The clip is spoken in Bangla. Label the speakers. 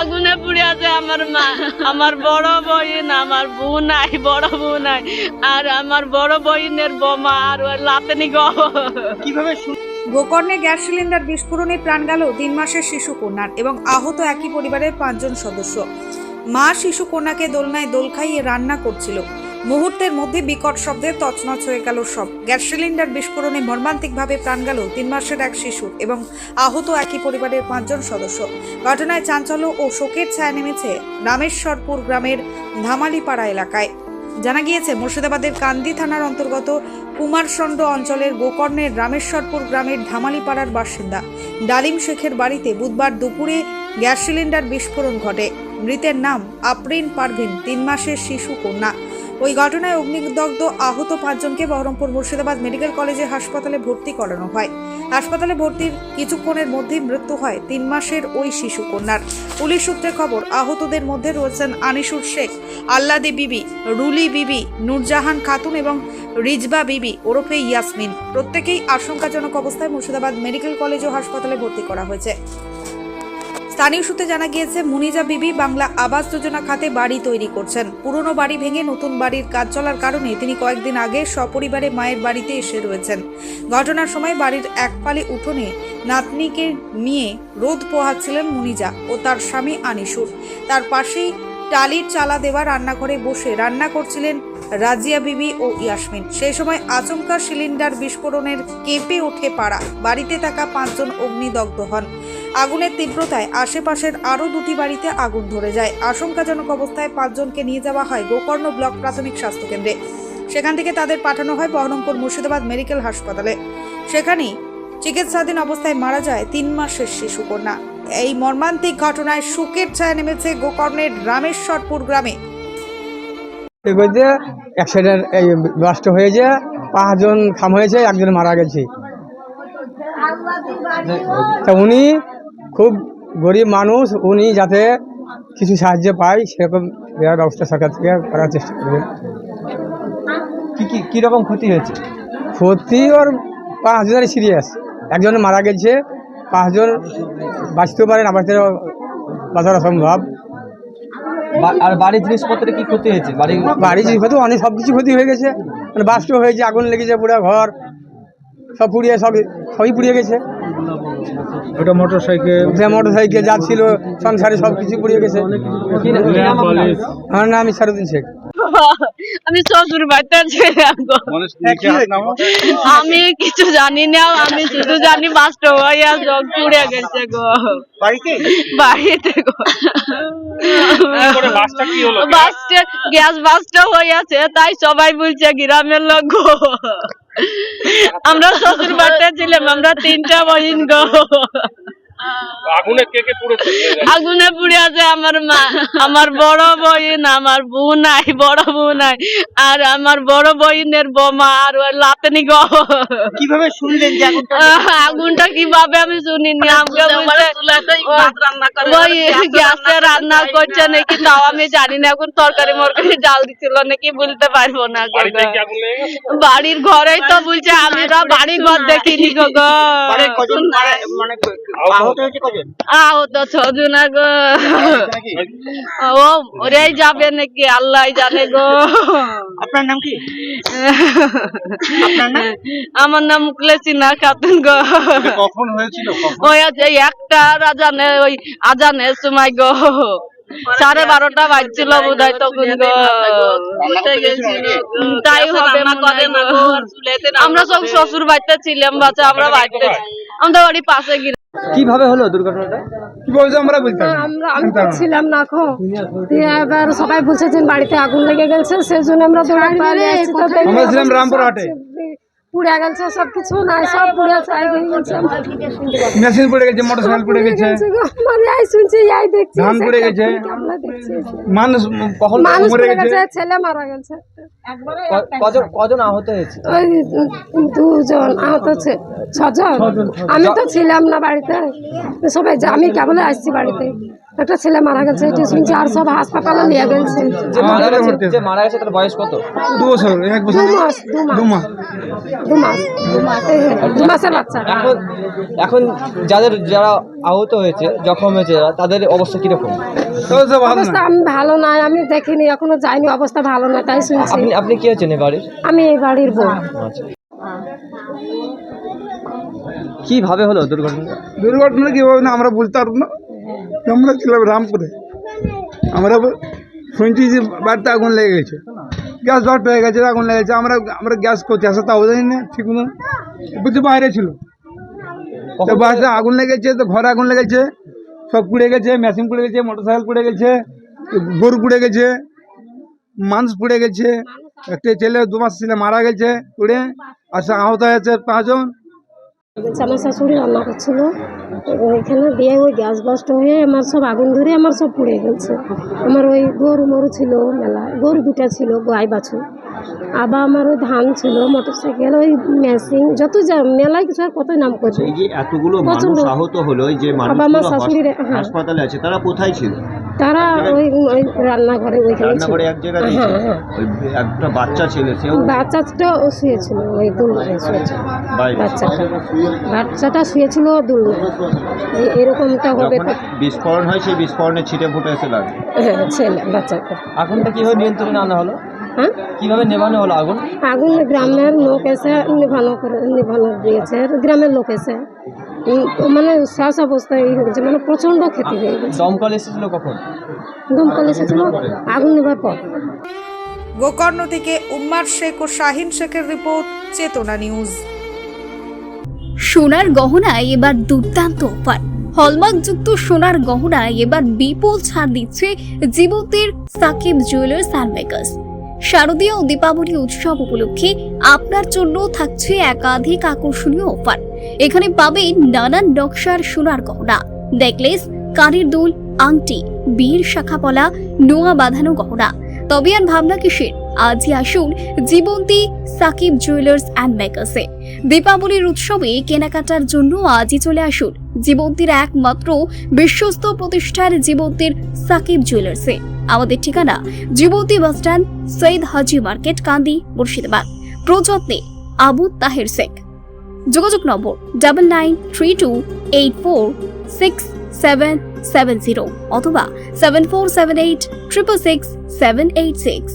Speaker 1: আগুনে পুড়ে আছে আমার মা। আমার বড় বইন আমার বোন নাই বড় বোন নাই। আর আমার বড় বইনের বোমা আর ওর লাতেনি গ
Speaker 2: কীভাবে
Speaker 3: গোকর্ণে গ্যাস সিলিন্ডার বিস্ফোরণে প্রাণ গেল তিন মাসের শিশু কন্যার এবং আহত একই পরিবারের পাঁচজন সদস্য। মা শিশু কন্যাকে দোলনায় দোল খাইয়ে রান্না করছিল। মুহূর্তের মধ্যে বিকট শব্দে তছনছ হয়ে গেল সব। গ্যাস সিলিন্ডার বিস্ফোরণে মর্মান্তিকভাবে প্রাণ গেল তিন মাসের এক শিশু এবং আহত একই পরিবারের পাঁচজন সদস্য। ঘটনায় চাঞ্চল্য ও শোকের ছায়া নেমেছে রামেশ্বরপুর গ্রামের ধামালিপাড়া এলাকায়। জানা গিয়েছে, মুর্শিদাবাদের কান্দি থানার অন্তর্গত কুমারসন্ড অঞ্চলের গোকর্ণের রামেশ্বরপুর গ্রামের ধামালিপাড়ার বাসিন্দা ডালিম শেখের বাড়িতে বুধবার দুপুরে গ্যাস সিলিন্ডার বিস্ফোরণ ঘটে। মৃতের নাম আপ্রিন পারভিন, তিন মাসের শিশু কন্যা। ওই ঘটনায় অগ্নিদগ্ধ আহত পাঁচজনকে বহরমপুর মুর্শিদাবাদ মেডিকেল কলেজে হাসপাতালে ভর্তি করানো হয়। হাসপাতালে ভর্তির কিছুক্ষণের মধ্যেই মৃত্যু হয় তিন মাসের ওই শিশু কন্যার। পুলিশ সূত্রে খবর, আহতদের মধ্যে রয়েছেন আনিসুর শেখ, আল্লাদি বিবি, রুলি বিবি, নূরজাহান খাতুন এবং রিজবা বিবি, ওরফে ইয়াসমিন। প্রত্যেকেই আশঙ্কাজনক অবস্থায় মুর্শিদাবাদ মেডিকেল কলেজ ও হাসপাতালে ভর্তি করা হয়েছে। স্থানীয় সূত্রে জানা গিয়েছে, মুনিজা বিবি বাংলা আবাস যোজনা খাতে বাড়ি তৈরি করছেন। পুরনো বাড়ি ভেঙে নতুন বাড়ির কাজ চলার কারণে তিনি কয়েকদিন আগে সপরিবারে মায়ের বাড়িতে এসে রয়েছেন। ঘটনার সময় বাড়ির একপালে উঠোনে নাতনিকে নিয়ে রোদ পোহাচ্ছিলেন মুনিজা ও তার স্বামী আনিসুর। তার পাশেই টালির চালা দেওয়া রান্নাঘরে বসে রান্না করছিলেন রাজিয়া বিবি ও ইয়াসমিন। সেই সময় আচমকা সিলিন্ডার বিস্ফোরণের কেঁপে ওঠে পাড়া। বাড়িতে থাকা পাঁচজন অগ্নিদগ্ধ হন। আগুনের তীব্রতায় আশেপাশের আরও দুটি বাড়িতে আগুন ধরে যায়। আশঙ্কাজনক অবস্থায় পাঁচজনকে নিয়ে যাওয়া হয় গোকর্ণ ব্লক প্রাথমিক স্বাস্থ্যকেন্দ্রে সেখান থেকে তাদের পাঠানো হয় বহরমপুর মুর্শিদাবাদ মেডিকেল হাসপাতালে। সেখানেই চিকিৎসাধীন অবস্থায় মারা যায় তিন মাসের শিশুকন্যা। এই মর্মান্তিক ঘটনায় শোকের ছায়া নেমেছে গোকর্ণের রামেশ্বরপুর গ্রামে।
Speaker 4: বলতে অ্যাক্সিডেন্ট এই ব্লাস্ট হয়েছে পাঁচজন খাম হয়েছে একজন মারা গেছে। তা উনি খুব গরিব মানুষ উনি যাতে কিছু সাহায্য পায় সেরকম দেওয়ার ব্যবস্থা সরকার থেকে করার চেষ্টা করবেন
Speaker 2: কি কি কি রকম ক্ষতি হয়েছে?
Speaker 4: ক্ষতি ওর পাঁচজনের সিরিয়াস একজন মারা গেছে পাঁচজন বাঁচতেও পারে না বাঁচতে বাঁচার অসম্ভব
Speaker 2: বা- আর বাড়ির জিনিসপত্রে কি ক্ষতি হয়েছে? বাড়ির
Speaker 4: বাড়ির জিনিসপত্র অনেক সব কিছু ক্ষতি হয়ে গেছে। মানে বাস্ট হয়েছে আগুন লেগেছে পুরো ঘর সব পুড়িয়ে সব সবই পুড়িয়ে গেছে।
Speaker 5: ওটা মোটর সাইকেল
Speaker 4: যে মোটর সাইকেল যা ছিল সংসারে সব কিছু পুড়িয়ে গেছে? আমার নাম সারুদ্দিন শেখ।
Speaker 1: আমি শ্বশুর বাড়িতে আমি কিছু জানি না আমি শুধু জানি বাস্ট হইয়া জগ পুড়ে গেছে গো।
Speaker 2: বাড়িতে?
Speaker 1: বাড়িতে গো। বাস্টে গ্যাস বাস্ট হইয়াছে তাই সবাই বলছে গ্রামের লোক গো। আমরা শ্বশুর বাড়িতে ছিলাম আমরা তিনটা বহিন গো।
Speaker 6: আগুনে কে কে পুড়েছে?
Speaker 1: আগুনে পুড়ে আছে আমার মা আমার বড় বোন আমার বোন নাই বড় বোন নাই আর আমার বড় বোনের বোমা আর ওর লাতনি গো।
Speaker 2: কীভাবে শুনলেন যে আগুনটা?
Speaker 1: কীভাবে আমি শুনিনি? আমাকে বলছে ওই গ্যাসে রান্না করছে নাকি তাও আমি জানি না এখন তরকারি মরকারি জাল দিছিল নাকি বলতে পারব না বাড়ির ঘরেই তো বলছে আমি তো বাড়ি ঘর দেখিনি গো
Speaker 2: মানে মানে আহত
Speaker 1: ছজনা গো ও ওরাই যাবে নাকি? আল্লাহ জানে গো।
Speaker 2: আপনার নাম কি? আপনার নাম?
Speaker 1: আমার নাম মুকলেসিনা খাতুন গো।
Speaker 2: কখন হয়েছিল?
Speaker 1: ওই একটা আজানে ওই আজানের সময় গো। সাড়ে বারোটা বাজছিল বোধ হয় তখন গো। তাই হবে। আমরা সব শ্বশুর বাড়িতে ছিলাম বাচ্চা আমরা বাড়িতে। আমাদের বাড়ি পাশে গিয়ে
Speaker 2: কীভাবে হলো দুর্ঘটনাটা?
Speaker 4: কি বলছো আমরা বলতাম
Speaker 7: আমরা আমি তো ছিলাম না। খো দিয়ে এবার সবাই বলছে যে বাড়িতে আগুন লেগে গেছে সেজন্য আমরা দৌড়ে পালিয়ে এসেছি
Speaker 4: আমরা ছিলাম রামপুরহাটে।
Speaker 7: পুড়ে গেছে সব কিছু নাই সব পুড়ে ছাই হয়ে গেছে।
Speaker 4: মেশিন পড়ে গেছে মোটর সাইকেল পড়ে গেছে
Speaker 7: মানে এই শুনছি এই দেখছি
Speaker 4: ধান পুড়ে গেছে। মানুষ কখন মরে গেছে?
Speaker 7: ছেলে মারা গেছে।
Speaker 2: কজন কজন আহত হয়েছে?
Speaker 7: ওই দুজন আহত হচ্ছে ছজন। আমি তো ছিলাম না বাড়িতে। সবাই আমি কেবল আসছি বাড়িতে। একটা ছেলে মারা গেছে এটি শুনছি আর সব হাসপাতালে নিয়ে গেছে।
Speaker 2: যে মারা গেছে যে মারা গেছে তার বয়স কত?
Speaker 4: দু বছর এক
Speaker 7: দু
Speaker 4: বছর
Speaker 7: মাস দু মাস।
Speaker 4: দু মাস।
Speaker 7: দু মাস। দু মাসের বাচ্চা।
Speaker 2: এখন এখন যাদের যারা আহত হয়েছে জখম হয়েছে তাদের অবস্থা কীরকম?
Speaker 7: অবস্থা আমি ভালো নাই আমি দেখিনি এখনও যাইনি অবস্থা ভালো না তাই শুনছি।
Speaker 2: আপনি আপনি কি হয়েছেন এই বাড়ির?
Speaker 7: আমি এই বাড়ির বউ।
Speaker 2: আচ্ছা। কীভাবে হলো দুর্ঘটনা?
Speaker 8: দুর্ঘটনা কীভাবে না আমরা বলতে পারব না। আমরা ছিলাম রামপুরে। আমরা শুনছি যে বাড়িতে আগুন লেগে গেছে। গ্যাস ভট হয়ে গেছে, আগুন লেগেছে আমরা আমরা গ্যাস করতে আসা তাও জানি না, ঠিক মতো বুঝতে বাইরে ছিল। তো বাড়িতে আগুন লেগেছে তো ঘরে আগুন লেগেছে। সব পুড়ে গেছে, মেশিন পুড়ে গেছে মোটর সাইকেল পুড়ে গেছে, গরু পুড়ে গেছে, মানুষ পুড়ে গেছে। একটা ছেলে দু মাস ছেলে মারা গেছে পুড়ে আর আহত হয়েছে পাঁচজন।
Speaker 7: বলছে আমার শাশুড়ি রান্না করছিল ওইখানে দিয়ে ওই গ্যাস বাস্ট হয়ে আমার সব আগুন ধরে আমার সব পুড়ে গেছে। আমার ওই গরু মরু ছিল মেলা গরু দুটা ছিল গাই বাছু আবার আমার ওই ধান ছিল মোটর সাইকেল ওই মেশিন যত যা মেলায় কিছু আর কতই নাম করছে
Speaker 9: এতগুলো
Speaker 7: প্রচণ্ড।
Speaker 9: মানুষ আহত হলো যে
Speaker 7: আবার হ্যাঁ।
Speaker 9: হাসপাতালে আছে তারা কোথায় ছিল?
Speaker 7: তারা ওই ওই রান্নাঘরে ওইখানে ছিল
Speaker 9: রান্নাঘরে এক জায়গায়
Speaker 7: হ্যাঁ হ্যাঁ।
Speaker 9: ওই একটা বাচ্চা ছেলে সেও
Speaker 7: বাচ্চাটা শুয়েছিল ওই দুলনায় শুয়েছিল।
Speaker 9: বাইরে।
Speaker 7: বাচ্চাটা। বাচ্চাটা শুয়েছিল দুলনায় এরকমটা হবে
Speaker 9: যখন বিস্ফোরণ হয় সেই বিস্ফোরণে ছিটে ফুটে এসে লাগে
Speaker 7: হ্যাঁ ছেলে বাচ্চাটা।
Speaker 2: আগুনটা কীভাবে নিয়ন্ত্রণে আনা হলো?
Speaker 7: হ্যাঁ?
Speaker 2: কীভাবে নেভানো হলো আগুন?
Speaker 7: আগুন গ্রামের লোক এসে নিভানো করে নিভানো দিয়েছে গ্রামের লোক এসে। মানে শ্বাস অবস্থায় এই হয়ে গেছে মানে প্রচণ্ড ক্ষতি হয়ে গেছে।
Speaker 2: দমকল এসেছিল কখন?
Speaker 7: দমকল এসেছিল আগুন নেবার পর।
Speaker 3: গোকর্ণ থেকে উম্মার শেখ ও শাহিন শেখের রিপোর্ট চেতনা নিউজ।
Speaker 10: সোনার গহনায় এবার দুর্দান্ত অফার। হলমার্কযুক্ত সোনার গহনায় এবার বিপুল ছাড় দিচ্ছে জীবন্তের সাকিব জুয়েলার্স অ্যান্ড মেকার্স শারদীয় দীপাবলি উৎসব উপলক্ষে আপনার জন্য থাকছে একাধিক আকর্ষণীয় অফার। এখানে পাবেন নানান নকশার সোনার গহনা, নেকলেস, কানের দুল, আংটি বীর শাখাপলা নোয়া বাঁধানো গহনা। তবে আর ভাবনা কিসের? আজই আসুন জীবন্তী সাকিব জুয়েলার্স অ্যান্ড মেকার্সে দীপাবলির উৎসবে কেনাকাটার জন্য আজই চলে আসুন জীবন্তীর একমাত্র বিশ্বস্ত প্রতিষ্ঠার জীবন্তীর সাকিব জুয়েলার্সে আমাদের ঠিকানা যুবতী bus stand Syed Haji market, Kandi, Murshidabad. প্রযত্নে Abu Taher Sheikh. যোগাযোগ নম্বর double nine three two eight four six seven seven zero অথবা seven four seven eight triple six seven eight six